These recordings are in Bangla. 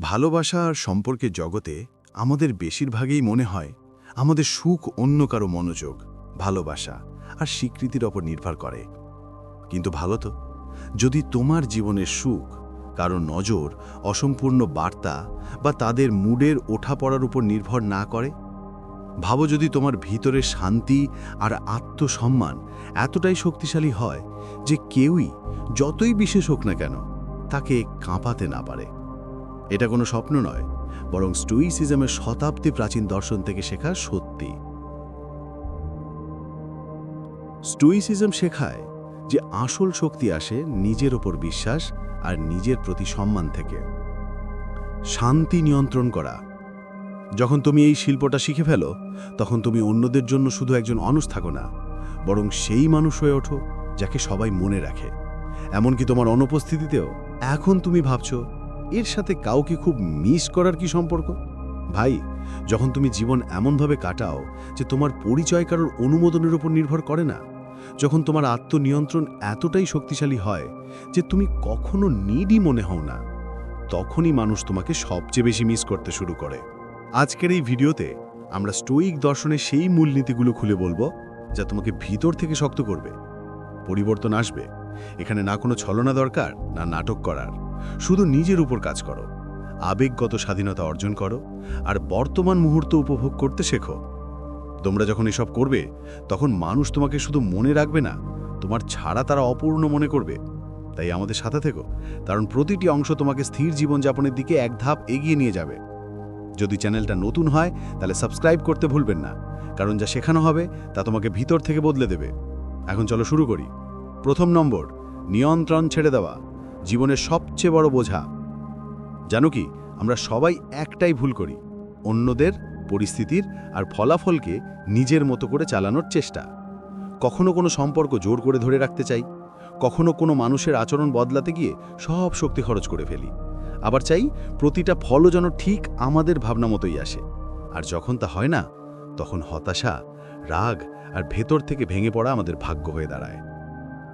ভালোবাসা আর সম্পর্কের জগতে আমাদের বেশিরভাগেই মনে হয় আমাদের সুখ অন্য কারও মনোযোগ, ভালোবাসা আর স্বীকৃতির ওপর নির্ভর করে। কিন্তু ভালো তো, যদি তোমার জীবনের সুখ কারও নজর, অসম্পূর্ণ বার্তা বা তাদের মুডের ওঠা পড়ার উপর নির্ভর না করে? ভাবো যদি তোমার ভিতরে শান্তি আর আত্মসম্মান এতটাই শক্তিশালী হয় যে কেউই যতই বিশেষ হোক না কেন তাকে কাঁপাতে না পারে। এটা কোনো স্বপ্ন নয়, বরং স্টুইসিজমের শতাব্দী প্রাচীন দর্শন থেকে শেখা সত্যি। স্টুইসিজম শেখায় যে আসল শক্তি আসে নিজের ওপর বিশ্বাস আর নিজের প্রতি সম্মান থেকে। শান্তি নিয়ন্ত্রণ করা। যখন তুমি এই শিল্পটা শিখে ফেলো, তখন তুমি অন্যদের জন্য শুধু একজন অনুষ থাকো না, বরং সেই মানুষ হয়ে ওঠো যাকে সবাই মনে রাখে। এমনকি তোমার অনুপস্থিতিতেও। এখন তুমি ভাবছ এর সাথে কাউকে খুব মিস করার কি সম্পর্ক? ভাই, যখন তুমি জীবন এমনভাবে কাটাও যে তোমার পরিচয় কারোর অনুমোদনের উপর নির্ভর করে না, যখন তোমার আত্মনিয়ন্ত্রণ এতটাই শক্তিশালী হয় যে তুমি কখনো নিডই মনে হও না, তখনই মানুষ তোমাকে সবচেয়ে বেশি মিস করতে শুরু করে। আজকের এই ভিডিওতে আমরা স্টোইক দর্শনের সেই মূলনীতিগুলো খুলে বলব যা তোমাকে ভিতর থেকে শক্ত করবে। পরিবর্তন আসবে। এখানে না কোনো ছলনা দরকার, না নাটক করার। শুধু নিজের উপর কাজ করো। আবেগগত স্বাধীনতা অর্জন করো আর বর্তমান মুহূর্ত উপভোগ করতে শেখো। তোমরা যখন এসব করবে, তখন মানুষ তোমাকে শুধু মনে রাখবে না, তোমার ছাড়া তারা অপূর্ণ মনে করবে। তাই আমাদের সাথে থেকো, কারণ প্রতিটি অংশ তোমাকে স্থির জীবনযাপনের দিকে এক ধাপ এগিয়ে নিয়ে যাবে। যদি চ্যানেলটা নতুন হয়, তাহলে সাবস্ক্রাইব করতে ভুলবেন না, কারণ যা শেখানো হবে, তা তোমাকে ভিতর থেকে বদলে দেবে। এখন চলো শুরু করি। প্রথম নম্বর, নিয়ন্ত্রণ ছেড়ে দেওয়া। জীবনের সবচেয়ে বড় বোঝা। জানো কি, আমরা সবাই একটাই ভুল করি। অন্যদের, পরিস্থিতির আর ফলাফলকে নিজের মতো করে চালানোর চেষ্টা। কখনো কোনো সম্পর্ক জোর করে ধরে রাখতে চাই। কখনো কোনো মানুষের আচরণ বদলাতে গিয়ে সব শক্তি খরচ করে ফেলি। আবার চাই, প্রতিটা ফলও যেন ঠিক আমাদের ভাবনা মতোই আসে। আর যখন তা হয় না, তখন হতাশা, রাগ আর ভেতর থেকে ভেঙে পড়া আমাদের ভাগ্য হয়ে দাঁড়ায়।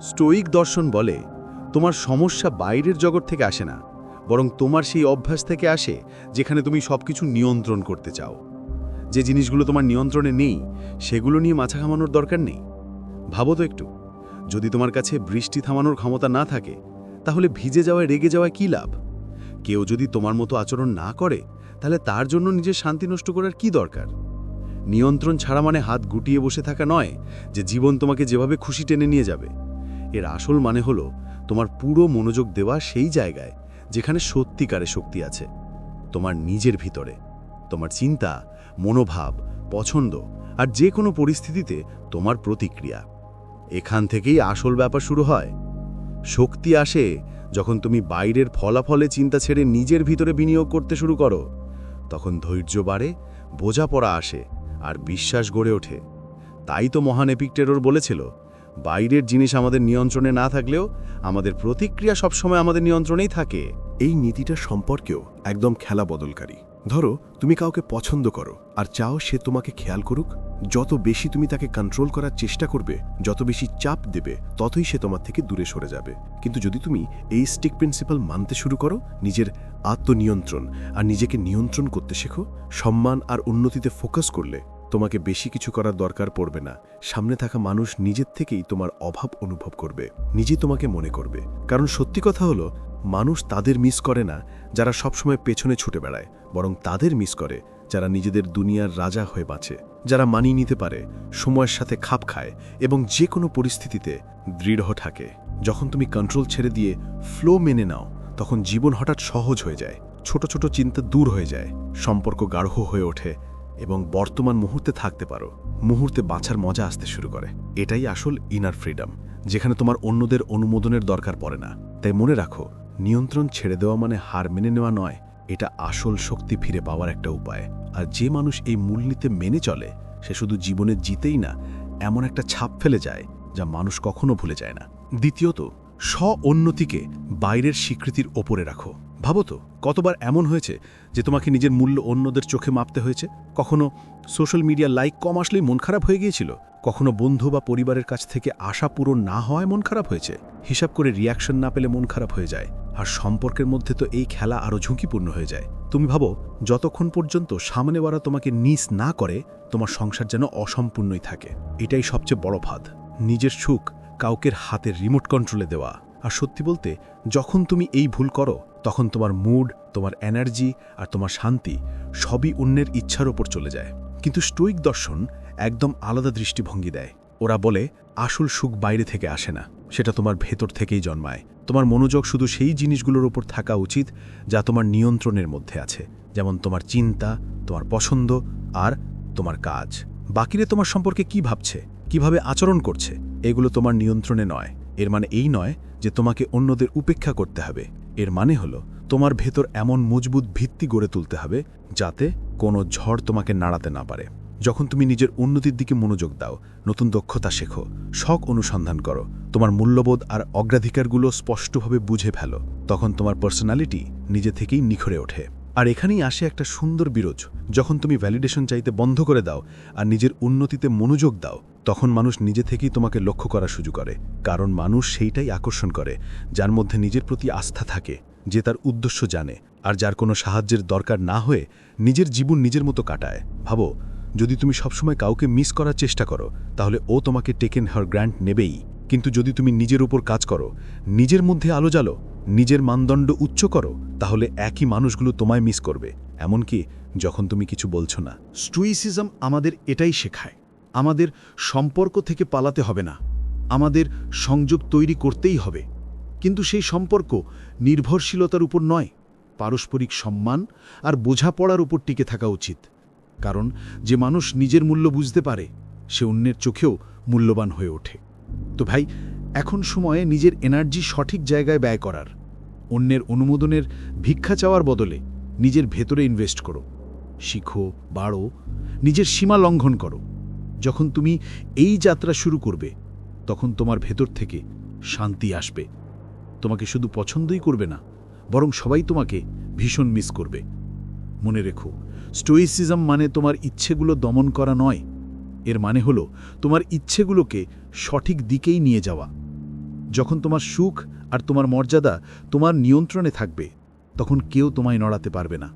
স্টোইক দর্শন বলে তোমার সমস্যা বাইরের জগৎ থেকে আসে না, বরং তোমার সেই অভ্যাস থেকে আসে যেখানে তুমি সবকিছু নিয়ন্ত্রণ করতে চাও। যে জিনিসগুলো তোমার নিয়ন্ত্রণে নেই, সেগুলো নিয়ে মাথা ঘামানোর দরকার নেই। ভাবো তো একটু, যদি তোমার কাছে বৃষ্টি থামানোর ক্ষমতা না থাকে, তাহলে ভিজে যাওয়ায় রেগে যাওয়ায় কী লাভ? কেউ যদি তোমার মতো আচরণ না করে, তাহলে তার জন্য নিজের শান্তি নষ্ট করার কি দরকার? নিয়ন্ত্রণ ছাড়া মানে হাত গুটিয়ে বসে থাকা নয় যে জীবন তোমাকে যেভাবে খুশি টেনে নিয়ে যাবে। এর আসল মানে হলো, তোমার পুরো মনোযোগ দেওয়া সেই জায়গায় যেখানে সত্যিকারে শক্তি আছে, তোমার নিজের ভিতরে। তোমার চিন্তা, মনোভাব, পছন্দ আর যে কোনো পরিস্থিতিতে তোমার প্রতিক্রিয়া। এখান থেকেই আসল ব্যাপার শুরু হয়। শক্তি আসে যখন তুমি বাইরের ফলাফলে চিন্তা ছেড়ে নিজের ভিতরে বিনিয়োগ করতে শুরু করো। তখন ধৈর্য বাড়ে, বোঝাপড়া আসে আর বিশ্বাস গড়ে ওঠে। তাই তো মহান এপিকটেরোর বলেছিল বাইরের জিনিস আমাদের নিয়ন্ত্রণে না থাকলেও আমাদের প্রতিক্রিয়া সবসময় আমাদের নিয়ন্ত্রণেই থাকে। এই নীতিটা সম্পর্কেও একদম খেলা বদলকারী। ধরো, তুমি কাউকে পছন্দ করো, আর চাও সে তোমাকে খেয়াল করুক। যত বেশি তুমি তাকে কন্ট্রোল করার চেষ্টা করবে, যত বেশি চাপ দেবে, ততই সে তোমার থেকে দূরে সরে যাবে। কিন্তু যদি তুমি এই স্টিক প্রিন্সিপাল মানতে শুরু করো, নিজের আত্মনিয়ন্ত্রণ আর নিজেকে নিয়ন্ত্রণ করতে শেখো, সম্মান আর উন্নতিতে ফোকাস করলে তোমাকে বেশি কিছু করার দরকার পড়বে না। সামনে থাকা মানুষ নিজের থেকেই তোমার অভাব অনুভব করবে। নিজে তোমাকে মনে করবে। কারণ সত্যি কথা হলো, মানুষ তাদের মিস করে না, যারা সবসময় পেছনে ছুটে বেড়ায়। বরং তাদের মিস করে, যারা নিজেদের দুনিয়ার রাজা হয়ে বাঁচে। যারা মানিয়ে নিতে পারে, সময়ের সাথে খাপ খায় এবং যে কোনো পরিস্থিতিতে দৃঢ় থাকে। যখন তুমি কন্ট্রোল ছেড়ে দিয়ে ফ্লো মেনে নাও, তখন জীবন হঠাৎ সহজ হয়ে যায়। ছোট ছোট চিন্তা দূর হয়ে যায়। সম্পর্ক গাঢ় হয়ে ওঠে। এবং বর্তমান মুহূর্তে থাকতে পারো। মুহূর্তে বাঁচার মজা আসতে শুরু করে। এটাই আসল ইনার ফ্রিডম যেখানে তোমার অন্যদের অনুমোদনের দরকার পড়ে না। তাই মনে রাখো, নিয়ন্ত্রণ ছেড়ে দেওয়া মানে হার মেনে নেওয়া নয়, এটা আসল শক্তি ফিরে পাওয়ার একটা উপায়। আর যে মানুষ এই মূলনীতি মেনে চলে, সে শুধু জীবনে জিতেই না, এমন একটা ছাপ ফেলে যায়, যা মানুষ কখনো ভুলে যায় না। দ্বিতীয়ত স্ব উন্নতিকে বাইরের স্বীকৃতির ওপরে রাখো। ভাবো তো, কতবার এমন হয়েছে যে তোমাকে নিজের মূল্য অন্যদের চোখে মাপতে হয়েছে? কখনো সোশ্যাল মিডিয়া লাইক কম আসলেই মন খারাপ হয়ে গিয়েছিল? কখনো বন্ধু বা পরিবারের কাছ থেকে আশা পূরণ না হওয়ায় মন খারাপ হয়েছে? হিসাব করে রিয়াকশন না পেলে মন খারাপ হয়ে যায়। আর সম্পর্কের মধ্যে তো এই খেলা আরও ঝুঁকিপূর্ণ হয়ে যায়। তুমি ভাবো, যতক্ষণ পর্যন্ত সামনেওয়ালা তোমাকে নিস না করে, তোমার সংসার যেন অসম্পূর্ণই থাকে। এটাই সবচেয়ে বড় ফাঁদ। নিজের সুখ কাউকের হাতের রিমোট কন্ট্রোলে দেওয়া। আর সত্যি বলতে, যখন তুমি এই ভুল করো তখন তোমার মুড তোমার এনার্জি আর তোমার শান্তি সবই অন্যের ইচ্ছার ওপর চলে যায়। কিন্তু স্টোইক দর্শন একদম আলাদা দৃষ্টিভঙ্গি দেয়। ওরা বলে, আসল সুখ বাইরে থেকে আসে না। সেটা তোমার ভেতর থেকেই জন্মায়। তোমার মনোযোগ শুধু সেই জিনিসগুলোর ওপর থাকা উচিত যা তোমার নিয়ন্ত্রণের মধ্যে আছে। যেমন তোমার চিন্তা, তোমার পছন্দ আর তোমার কাজ। বাকিরে তোমার সম্পর্কে কি ভাবছে? কীভাবে আচরণ করছে? এগুলো তোমার নিয়ন্ত্রণে নয়। এর মানে এই নয় যে তোমাকে অন্যদের উপেক্ষা করতে হবে। এর মানে হল, তোমার ভেতর এমন মজবুত ভিত্তি গড়ে তুলতে হবে, যাতে কোনো ঝড় তোমাকে নাড়াতে না পারে। যখন তুমি নিজের উন্নতির দিকে মনোযোগ দাও, নতুন দক্ষতা শেখো, শখ অনুসন্ধান করো, তোমার মূল্যবোধ আর অগ্রাধিকারগুলো স্পষ্টভাবে বুঝে ফেলো, তখন তোমার পার্সোনালিটি নিজে থেকেই নিখরে ওঠে। আর এখানেই আসে একটা সুন্দর বিরোধ, যখন তুমি ভ্যালিডেশন চাইতে বন্ধ করে দাও আর নিজের উন্নতিতে মনোযোগ দাও তখন মানুষ নিজে থেকেই তোমাকে লক্ষ্য করা শুরু করে, কারণ মানুষ সেইটাই আকর্ষণ করে, যার মধ্যে নিজের প্রতি আস্থা থাকে, যে তার উদ্দেশ্য জানে, আর যার কোনো সাহায্যের দরকার না হয়ে নিজের জীবন নিজের মতো কাটায়। ভাবো, যদি তুমি সবসময় কাউকে মিস করার চেষ্টা করো, তাহলে ও তোমাকে টেকেন হার গ্র্যান্ট নেবেই। কিন্তু যদি তুমি নিজের উপর কাজ করো, নিজের মধ্যে আলো জ্বালো, নিজের মানদণ্ড উচ্চ করো, তাহলে একই মানুষগুলো তোমায় মিস করবে। এমনকি যখন তুমি কিছু বলছো না। স্টুইসিজম আমাদের এটাই শেখায়। আমাদের সম্পর্ক থেকে পালাতে হবে না। আমাদের সংযোগ তৈরি করতেই হবে। কিন্তু সেই সম্পর্ক নির্ভরশীলতার উপর নয়, পারস্পরিক সম্মান আর বোঝাপড়ার উপর টিকে থাকা উচিত। কারণ যে মানুষ নিজের মূল্য বুঝতে পারে, সে অন্যের চোখেও মূল্যবান হয়ে ওঠে। তো ভাই, এখন সময়ে নিজের এনার্জি সঠিক জায়গায় ব্যয় করার, অন্যের অনুমোদনের ভিক্ষা চাওয়ার বদলে নিজের ভেতরে ইনভেস্ট করো, শিখো, বাড়ো, নিজের সীমা লঙ্ঘন করো। যখন তুমি এই যাত্রা শুরু করবে, তখন তোমার ভেতর থেকে শান্তি আসবে। তোমাকে শুধু পছন্দই করবে না, বরং সবাই তোমাকে ভীষণ মিস করবে। মনে রেখো স্টোইসিজম মানে তোমার ইচ্ছেগুলো দমন করা নয়, এর মানে হলো তোমার ইচ্ছেগুলোকে সঠিক দিকেই নিয়ে যাওয়া। যখন তোমার সুখ আর তোমার মর্যাদা তোমার নিয়ন্ত্রণে থাকবে, তখন কেউ তোমায় নড়াতে পারবে না।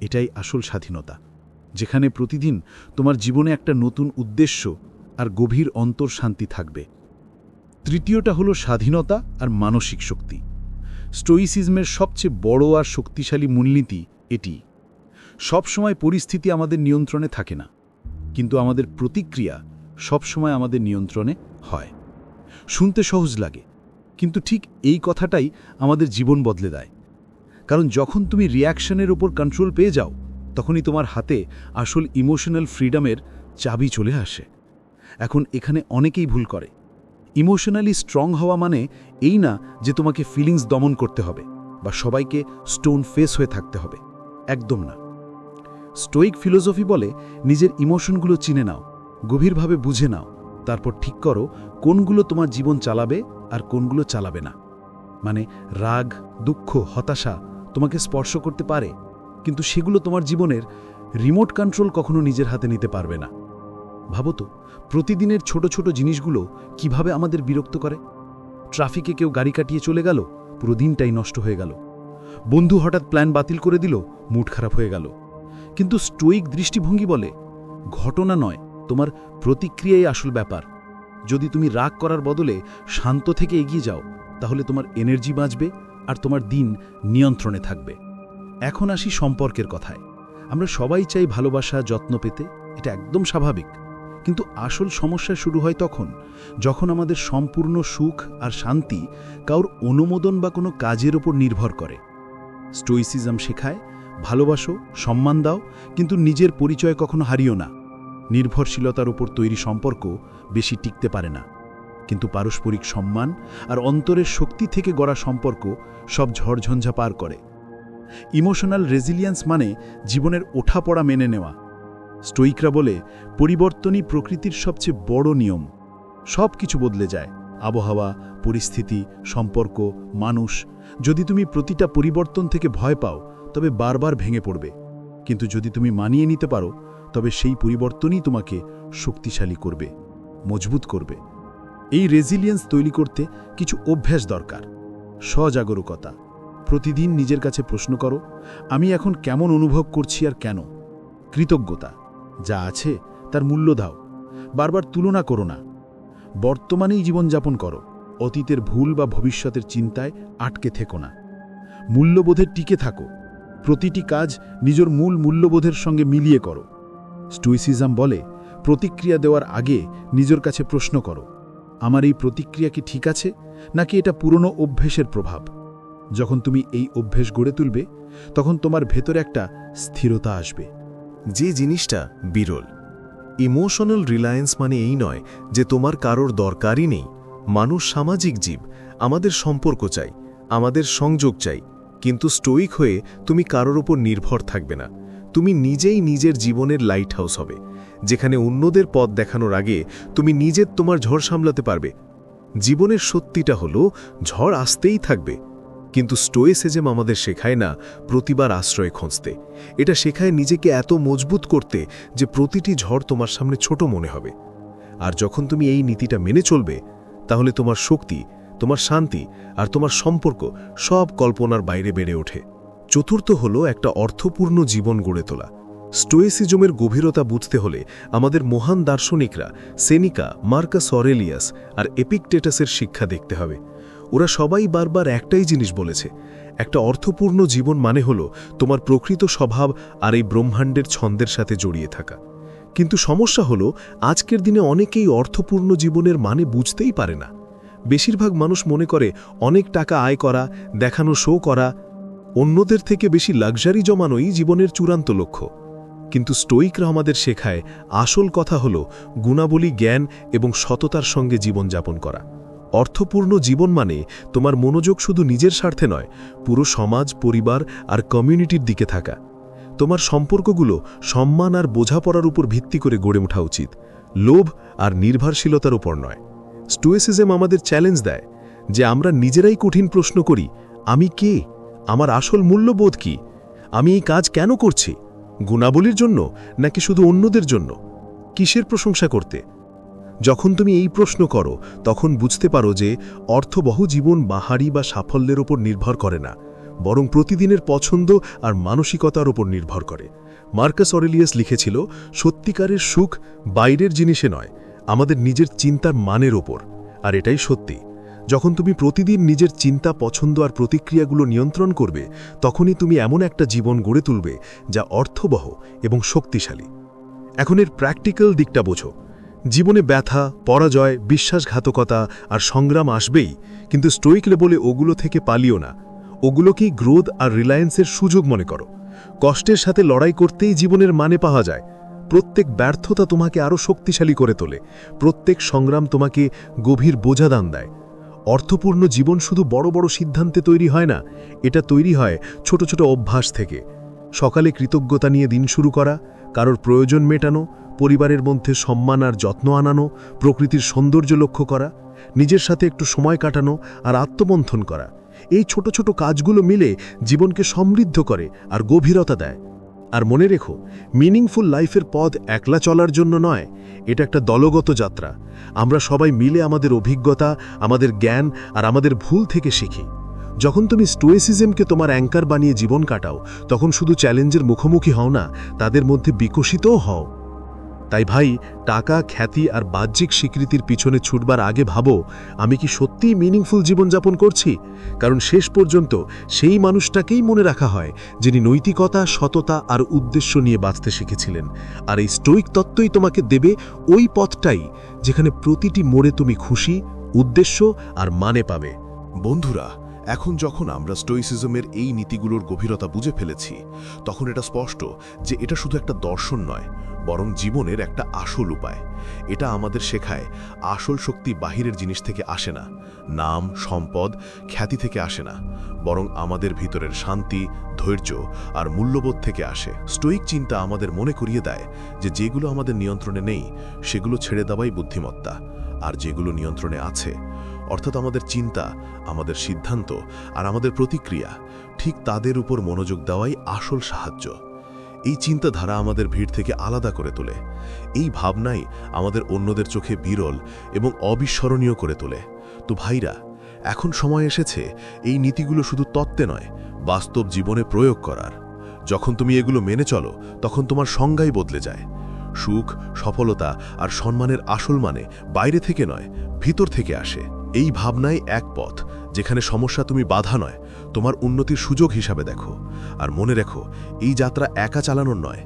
এটাই আসল স্বাধীনতা। যেখানে প্রতিদিন তোমার জীবনে একটা নতুন উদ্দেশ্য আর গভীর অন্তর শান্তি থাকবে। তৃতীয়টা হলো স্বাধীনতা আর মানসিক শক্তি। স্টোইসিজমের সবচেয়ে বড় আর শক্তিশালী মূলনীতি এটি। সবসময় পরিস্থিতি আমাদের নিয়ন্ত্রণে থাকে না, কিন্তু আমাদের প্রতিক্রিয়া সবসময় আমাদের নিয়ন্ত্রণে হয়। শুনতে সহজ লাগে, কিন্তু ঠিক এই কথাটাই আমাদের জীবন বদলে দেয়। কারণ যখন তুমি রিয়াকশনের ওপর কন্ট্রোল পেয়ে যাও তখনই তোমার হাতে আসল ইমোশনাল ফ্রিডমের চাবি চলে আসে। এখন এখানে অনেকেই ভুল করে। ইমোশনালি স্ট্রং হওয়া মানে এই না যে তোমাকে ফিলিংস দমন করতে হবে বা সবাইকে স্টোন ফেস হয়ে থাকতে হবে। একদম না। স্টোইক ফিলোসফি বলে নিজের ইমোশনগুলো চিনে নাও, গভীরভাবে বুঝে নাও, তারপর ঠিক করো কোনগুলো তোমার জীবন চালাবে আর কোনগুলো চালাবে না। মানে রাগ, দুঃখ, হতাশা তোমাকে স্পর্শ করতে পারে কিন্তু সেগুলো তোমার জীবনের রিমোট কন্ট্রোল কখনো নিজের হাতে নিতে পারবে না। ভাবো তো, প্রতিদিনের ছোট ছোট জিনিসগুলো কীভাবে আমাদের বিরক্ত করে? ট্রাফিকে কেউ গাড়ি কাটিয়ে চলে গেল, পুরো দিনটাই নষ্ট হয়ে গেল। বন্ধু হঠাৎ প্ল্যান বাতিল করে দিল মুড খারাপ হয়ে গেল। কিন্তু স্টোইক দৃষ্টিভঙ্গি বলে, ঘটনা নয়, তোমার প্রতিক্রিয়াই আসল ব্যাপার। যদি তুমি রাগ করার বদলে শান্ত থেকে এগিয়ে যাও, তাহলে তোমার এনার্জি বাঁচবে আর তোমার দিন নিয়ন্ত্রণে থাকবে। এখন আসি সম্পর্কের কথায়। আমরা সবাই চাই ভালোবাসা, যত্ন পেতে, এটা একদম স্বাভাবিক। কিন্তু আসল সমস্যা শুরু হয় তখন, যখন আমাদের সম্পূর্ণ সুখ আর শান্তি কাউর অনুমোদন বা কোনো কাজের ওপর নির্ভর করে। স্টোইসিজম শেখায়, ভালোবাসো, সম্মান দাও, কিন্তু নিজের পরিচয় কখনো হারিও না। নির্ভরশীলতার উপর তৈরি সম্পর্ক বেশি টিকতে পারে না। কিন্তু পারস্পরিক সম্মান আর অন্তরের শক্তি থেকে গড়া সম্পর্ক সব ঝড়ঝঞ্ঝা পার করে। ইমোশনাল রেজিলিয়েন্স মানে জীবনের ওঠাপড়া মেনে নেওয়া। স্টোইকরা বলে, পরিবর্তনই প্রকৃতির সবচেয়ে বড় নিয়ম। সব কিছু বদলে যায়। আবহাওয়া, পরিস্থিতি, সম্পর্ক, মানুষ। যদি তুমি প্রতিটা পরিবর্তন থেকে ভয় পাও, তবে বারবার ভেঙে পড়বে। কিন্তু যদি তুমি মানিয়ে নিতে পারো, তবে সেই পরিবর্তনই তোমাকে শক্তিশালী করবে, মজবুত করবে। এই রেজিলিয়েন্স তৈরি করতে কিছু অভ্যাস দরকার। সজাগরুকতা। প্রতিদিন নিজের কাছে প্রশ্ন করো, আমি এখন কেমন অনুভব করছি আর কেন? কৃতজ্ঞতা, যা আছে তার মূল্য দাও, বারবার তুলনা করো না। বর্তমানেই জীবনযাপন করো, অতীতের ভুল বা ভবিষ্যতের চিন্তায় আটকে থেকো না। মূল্যবোধের টিকে থাকো, প্রতিটি কাজ নিজের মূল মূল্যবোধের সঙ্গে মিলিয়ে করো। স্টুইসিজম বলে, প্রতিক্রিয়া দেওয়ার আগে নিজের কাছে প্রশ্ন করো, আমার এই প্রতিক্রিয়া কি ঠিক আছে, নাকি এটা পুরনো অভ্যেসের প্রভাব? যখন তুমি এই অভ্যেস গড়ে তুলবে, তখন তোমার ভেতরে একটা স্থিরতা আসবে। যে জিনিসটা বিরল। ইমোশনাল রিলায়েন্স মানে এই নয় যে তোমার কারোর দরকারই নেই। মানুষ সামাজিক জীব, আমাদের সম্পর্ক চাই, আমাদের সংযোগ চাই, কিন্তু স্টোইক হয়ে তুমি কারোর ওপর নির্ভর থাকবে না। তুমি নিজেই নিজের জীবনের লাইট হাউস হবে। যেখানে অন্যদের পথ দেখানোর আগে তুমি নিজের তোমার ঝড় সামলাতে পারবে। জীবনের সত্যিটা হলো, ঝড় আসতেই থাকবে। কিন্তু স্টোয়েসেজম আমাদের শেখায় না প্রতিবার আশ্রয় খুঁজতে। এটা শেখায় নিজেকে এত মজবুত করতে যে প্রতিটি ঝড় তোমার সামনে ছোট মনে হবে। আর যখন তুমি এই নীতিটা মেনে চলবে, তাহলে তোমার শক্তি, তোমার শান্তি আর তোমার সম্পর্ক সব কল্পনার বাইরে বেড়ে ওঠে। চতুর্থ হল একটা অর্থপূর্ণ জীবন গড়ে তোলা। স্টোয়েসিজমের গভীরতা বুঝতে হলে আমাদের মহান দার্শনিকরা সেনিকা, মার্কাস অরেলিয়াস আর এপিকটেটাসের শিক্ষা দেখতে হবে। ওরা সবাই বারবার একটাই জিনিস বলেছে। একটা অর্থপূর্ণ জীবন মানে হল তোমার প্রকৃত স্বভাব আর এই ব্রহ্মাণ্ডের ছন্দের সাথে জড়িয়ে থাকা। কিন্তু সমস্যা হলো আজকের দিনে অনেকেই অর্থপূর্ণ জীবনের মানে বুঝতেই পারে না। বেশিরভাগ মানুষ মনে করে অনেক টাকা আয় করা, দেখানো শো করা, অন্যদের থেকে বেশি লাক্সারি জমানোই জীবনের চূড়ান্ত লক্ষ্য। কিন্তু স্টোইকরা আমাদের শেখায় আসল কথা হল গুণাবলী, জ্ঞান এবং সততার সঙ্গে জীবনযাপন করা। অর্থপূর্ণ জীবন মানে তোমার মনোযোগ শুধু নিজের স্বার্থে নয়, পুরো সমাজ, পরিবার আর কমিউনিটির দিকে থাকা। তোমার সম্পর্কগুলো সম্মান আর বোঝাপড়ার উপর ভিত্তি করে গড়ে ওঠা উচিত। লোভ আর নির্ভরশীলতার উপর নয়। স্টুয়েসিজম আমাদের চ্যালেঞ্জ দেয় যে আমরা নিজেরাই কঠিন প্রশ্ন করি, আমি কে? আমার আসল মূল্যবোধ কি? আমি এই কাজ কেন করছি? গুণাবলীর জন্য নাকি শুধু অন্যদের জন্য? কিসের প্রশংসা করতে? যখন তুমি এই প্রশ্ন করো, তখন বুঝতে পারো যে অর্থবহ জীবন বাহারি বা সাফল্যের ওপর নির্ভর করে না, বরং প্রতিদিনের পছন্দ আর মানসিকতার ওপর নির্ভর করে। মার্কাস অরেলিয়াস লিখেছিল, সত্যিকারের সুখ বাইরের জিনিসে নয়, আমাদের নিজের চিন্তার মানের ওপর। আর এটাই সত্যি। যখন তুমি প্রতিদিন নিজের চিন্তা, পছন্দ আর প্রতিক্রিয়াগুলো নিয়ন্ত্রণ করবে, তখনই তুমি এমন একটা জীবন গড়ে তুলবে যা অর্থবহ এবং শক্তিশালী। এখন এর প্র্যাকটিক্যাল দিকটা বোঝো। জীবনে ব্যথা, পরাজয়, বিশ্বাসঘাতকতা আর সংগ্রাম আসবেই, কিন্তু স্টোইক লেবলে ওগুলো থেকে পালিও না। ওগুলোকেই গ্রোথ আর রিলায়েন্সের সুযোগ মনে করো? কষ্টের সাথে লড়াই করতেই জীবনের মানে পাওয়া যায়। প্রত্যেক ব্যর্থতা তোমাকে আরও শক্তিশালী করে তোলে। প্রত্যেক সংগ্রাম তোমাকে গভীর বোঝা দান দেয়। অর্থপূর্ণ জীবন শুধু বড় বড় সিদ্ধান্তে তৈরি হয় না, এটা তৈরি হয় ছোট ছোট অভ্যাস থেকে। সকালে কৃতজ্ঞতা নিয়ে দিন শুরু করা, কারোর প্রয়োজন মেটানো পরিবারের মধ্যে সম্মান আর যত্ন আনানো, প্রকৃতির সৌন্দর্য লক্ষ্য করা, নিজের সাথে একটু সময় কাটানো আর আত্মমন্থন করা, এই ছোট ছোট কাজগুলো মিলে জীবনকে সমৃদ্ধ করে আর গভীরতা দেয়। আর মনে রেখো মিনিংফুল লাইফের পথ একলা চলার জন্য নয়, এটা একটা দলগত যাত্রা। আমরা সবাই মিলে আমাদের অভিজ্ঞতা, আমাদের জ্ঞান আর আমাদের ভুল থেকে শিখি। যখন তুমি স্টোয়েসিজমকে তোমার অ্যাঙ্কার বানিয়ে জীবন কাটাও, তখন শুধু চ্যালেঞ্জের মুখোমুখি হও না, তাদের মধ্যে বিকশিতও হও। তাই ভাই, টাকা, খ্যাতি আর বাহ্যিক স্বীকৃতির পিছনে ছুটবার আগে ভাবো, আমি কি সত্যিই মিনিংফুল জীবনযাপন করছি? কারণ শেষ পর্যন্ত সেই মানুষটাকেই মনে রাখা হয়, যিনি নৈতিকতা, সততা আর উদ্দেশ্য নিয়ে বাঁচতে শিখেছিলেন। আর এই স্টোইক তত্ত্বই তোমাকে দেবে ওই পথটাই, যেখানে প্রতিটি মোড়ে তুমি খুশি, উদ্দেশ্য আর মানে পাবে। বন্ধুরা, এখন যখন আমরা স্টোইসিজমের এই নীতিগুলোর গভীরতা বুঝে ফেলেছি, তখন এটা স্পষ্ট যে এটা শুধু একটা দর্শন নয় বরং জীবনের একটা আসল উপায়। এটা আমাদের শেখায়, আসল শক্তি বাহিরের জিনিস থেকে আসে না, নাম, সম্পদ, খ্যাতি থেকে আসে না, বরং আমাদের ভিতরের শান্তি, ধৈর্য আর মূল্যবোধ থেকে আসে। স্টোইক চিন্তা আমাদের মনে করিয়ে দেয় যে যেগুলো আমাদের নিয়ন্ত্রণে নেই, সেগুলো ছেড়ে দেওয়াই বুদ্ধিমত্তা, আর যেগুলো নিয়ন্ত্রণে আছে, অর্থাৎ আমাদের চিন্তা, আমাদের সিদ্ধান্ত আর আমাদের প্রতিক্রিয়া, ঠিক তাদের উপর মনোযোগ দেওয়াই আসল সাহায্য। এই চিন্তাধারা আমাদের ভিড় থেকে আলাদা করে তোলে। এই ভাবনাই আমাদের অন্যদের চোখে বিরল এবং অবিস্মরণীয় করে তোলে। তো ভাইরা, এখন সময় এসেছে এই নীতিগুলো শুধু তত্ত্বে নয়, বাস্তব জীবনে প্রয়োগ করার। যখন তুমি এগুলো মেনে চলো, তখন তোমার সংজ্ঞাই বদলে যায়। সুখ, সফলতা আর সম্মানের আসল মানে বাইরে থেকে নয়, ভিতর থেকে আসে। এই ভাবনাই এক পথ, যেখানে সমস্যা তুমি বাধা নয় তোমার উন্নতির সুযোগ হিসাবে দেখো। আর মনে রেখো, এই যাত্রা একা চালানোর নয়।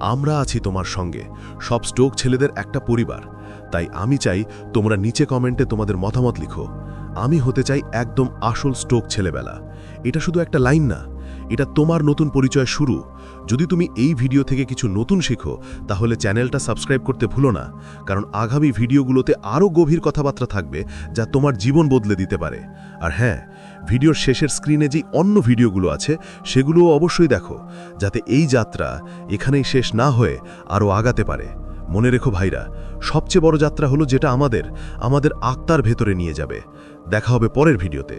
আমরা আছি তোমার সঙ্গে। সব স্টোক ছেলেদের একটা পরিবার। তাই আমি চাই তোমরা নিচে কমেন্টে তোমাদের মতামত লিখো। আমি হতে চাই একদম আসল স্টোক ছেলেবেলা। এটা শুধু একটা লাইন না, এটা তোমার নতুন পরিচয় শুরু। যদি তুমি এই ভিডিও থেকে কিছু নতুন শেখো, তাহলে চ্যানেলটা সাবস্ক্রাইব করতে ভুলো না। কারণ আগামী ভিডিওগুলোতে আরও গভীর কথাবার্তা থাকবে যা তোমার জীবন বদলে দিতে পারে। আর হ্যাঁ ভিডিওর শেষের স্ক্রিনে যে অন্য ভিডিওগুলো আছে, সেগুলোও অবশ্যই দেখো, যাতে এই যাত্রা এখানেই শেষ না হয়ে আরও আগাতে পারে। মনে রেখো ভাইরা, সবচেয়ে বড় যাত্রা হলো যেটা আমাদের আমাদের আত্মার ভেতরে নিয়ে যাবে। দেখা হবে পরের ভিডিওতে।